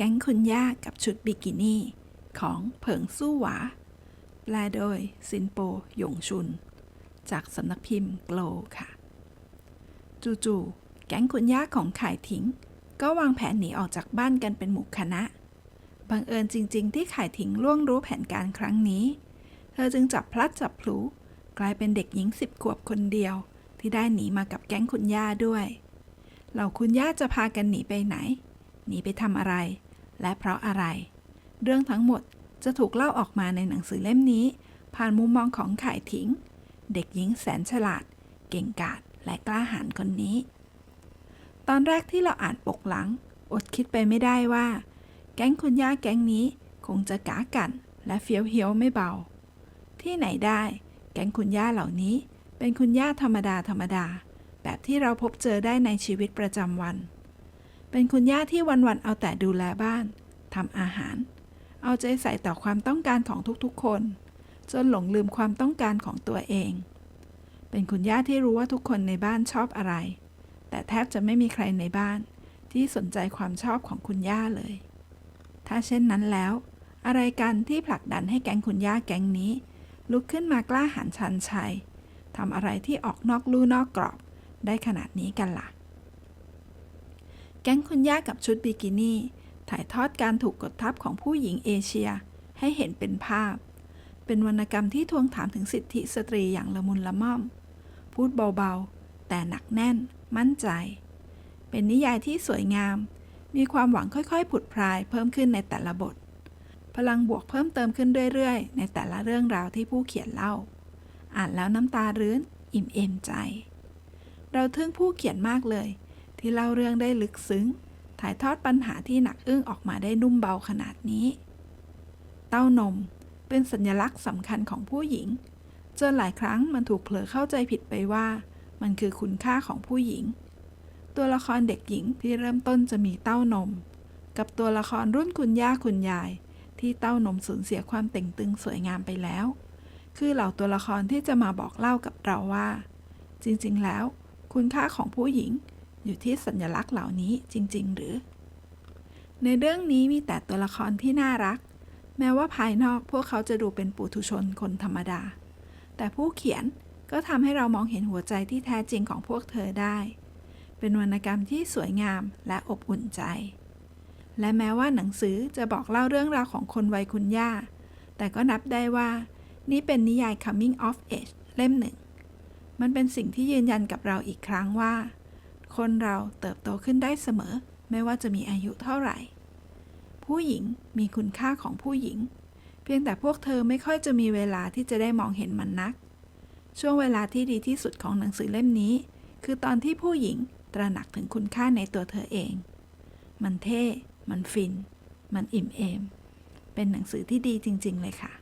แก๊งคุณย่ากับชุดบิกินี่ ของเผิงสู้หวา แปลโดยซินโปหยงชุน จากสำนักพิมพ์โกลค่ะ จู่ๆ แก๊งคุณย่าของข่ายถิงก็วางแผนหนีออกจากบ้านกันเป็นหมู่คณะ บังเอิญจริง ๆ ที่ข่ายถิงล่วงรู้แผนการครั้งนี้ เธอจึงจับพลัดจับพลูกลายเป็นเด็กหญิงสิบขวบคนเดียว ที่ได้หนีมากับแก๊งคุณย่าด้วย เหล่าคุณย่าจะพากันหนีไปไหน หนีไปทำอะไร และเพราะอะไร เรื่องทั้งหมดจะถูกเล่าออกมาในหนังสือเล่มนี้ ผ่านมุมมองของข่ายถิง เด็กหญิงแสนฉลาด เก่งกาจและกล้าหาญคนนี้ ตอนแรกที่เราอ่านปกหลัง อดคิดไปไม่ได้ว่า แก๊งคุณย่าแก๊งนี้คงจะกากันและเฟี้ยวเฮี้ยวไม่เบา ที่ไหนได้ แก๊งคุณย่าเหล่านี้ เป็นคุณย่าธรรมดาธรรมดา แบบที่เราพบเจอได้ในชีวิตประจำวัน เป็นคุณย่าที่วันๆเอาแต่ดูแลบ้านทำอาหาร เอาใจใส่ต่อความต้องการของทุกๆคน จนหลงลืมความต้องการของตัวเอง เป็นคุณย่าที่รู้ว่าทุกคนในบ้านชอบอะไร แต่แทบจะไม่มีใครในบ้านที่สนใจความชอบของคุณย่าเลย ถ้าเช่นนั้นแล้ว อะไรกันที่ผลักดันให้แก๊งคุณย่าแก๊งนี้ ลุกขึ้นมากล้าหาญชันชัยทำอะไรที่ออกนอกลู่นอกกรอบได้ขนาดนี้กันล่ะ แก๊งคุณย่ากับชุดบิกินี่ ถ่ายทอดการถูกกดทับของผู้หญิงเอเชีย ให้เห็นเป็นภาพ เป็นวรรณกรรมที่ทวงถามถึงสิทธิสตรีอย่างละมุนละม่อม พูดเบาๆ แต่หนักแน่น มั่นใจ เป็นนิยายที่สวยงาม มีความหวังค่อยๆ ผุดพรายเพิ่มขึ้นในแต่ละบท พลังบวกเพิ่มเติมขึ้นเรื่อยๆ ในแต่ละเรื่องราวที่ผู้เขียนเล่า อ่านแล้วน้ำตารื้น อิ่มเอมใจ เราทึ่งผู้เขียนมากเลย ที่เล่าเรื่องได้ลึกซึ้ง ถ่ายทอดปัญหาที่หนักอึ้งออกมาได้นุ่มเบาขนาดนี้ เต้านมเป็นสัญลักษณ์สำคัญของผู้หญิงจนหลายครั้งมันถูกเผลอเข้าใจผิดไปว่า มันคือคุณค่าของผู้หญิง ตัวละครเด็กหญิงที่เริ่มต้นจะมีเต้านม กับตัวละครรุ่นคุณย่าคุณยาย ที่เต้านมสูญเสียความเต่งตึงสวยงามไปแล้ว คือเหล่าตัวละครที่จะมาบอกเล่ากับเราว่า จริงๆ แล้ว คุณค่าของผู้หญิง อยู่ที่สัญลักษณ์เหล่านี้จริง ๆ หรือ ในเรื่องนี้มีแต่ตัวละครที่น่ารัก แม้ว่าภายนอกพวกเขาจะดูเป็นปุถุชนคนธรรมดา แต่ผู้เขียนก็ทำให้เรามองเห็นหัวใจที่แท้จริงของพวกเธอได้ เป็นวรรณกรรมที่สวยงามและอบอุ่นใจ และแม้ว่าหนังสือจะบอกเล่าเรื่องราวของคนวัยคุณย่า แต่ก็นับได้ว่า นี่เป็นนิยาย coming of age เล่มหนึ่ง มันเป็นสิ่งที่ยืนยันกับเราอีกครั้งว่า คนเราเติบโตขึ้นได้เสมอ ไม่ว่าจะมีอายุเท่าไหร่ ผู้หญิงมีคุณค่าของผู้หญิง เพียงแต่พวกเธอไม่ค่อยจะมีเวลาที่จะได้มองเห็นมันนัก ช่วงเวลาที่ดีที่สุดของหนังสือเล่มนี้ คือตอนที่ผู้หญิงตระหนักถึงคุณค่าในตัวเธอเอง มันเท่ มันฟิน มันอิ่มเอม เป็นหนังสือที่ดีจริง ๆ เลยค่ะ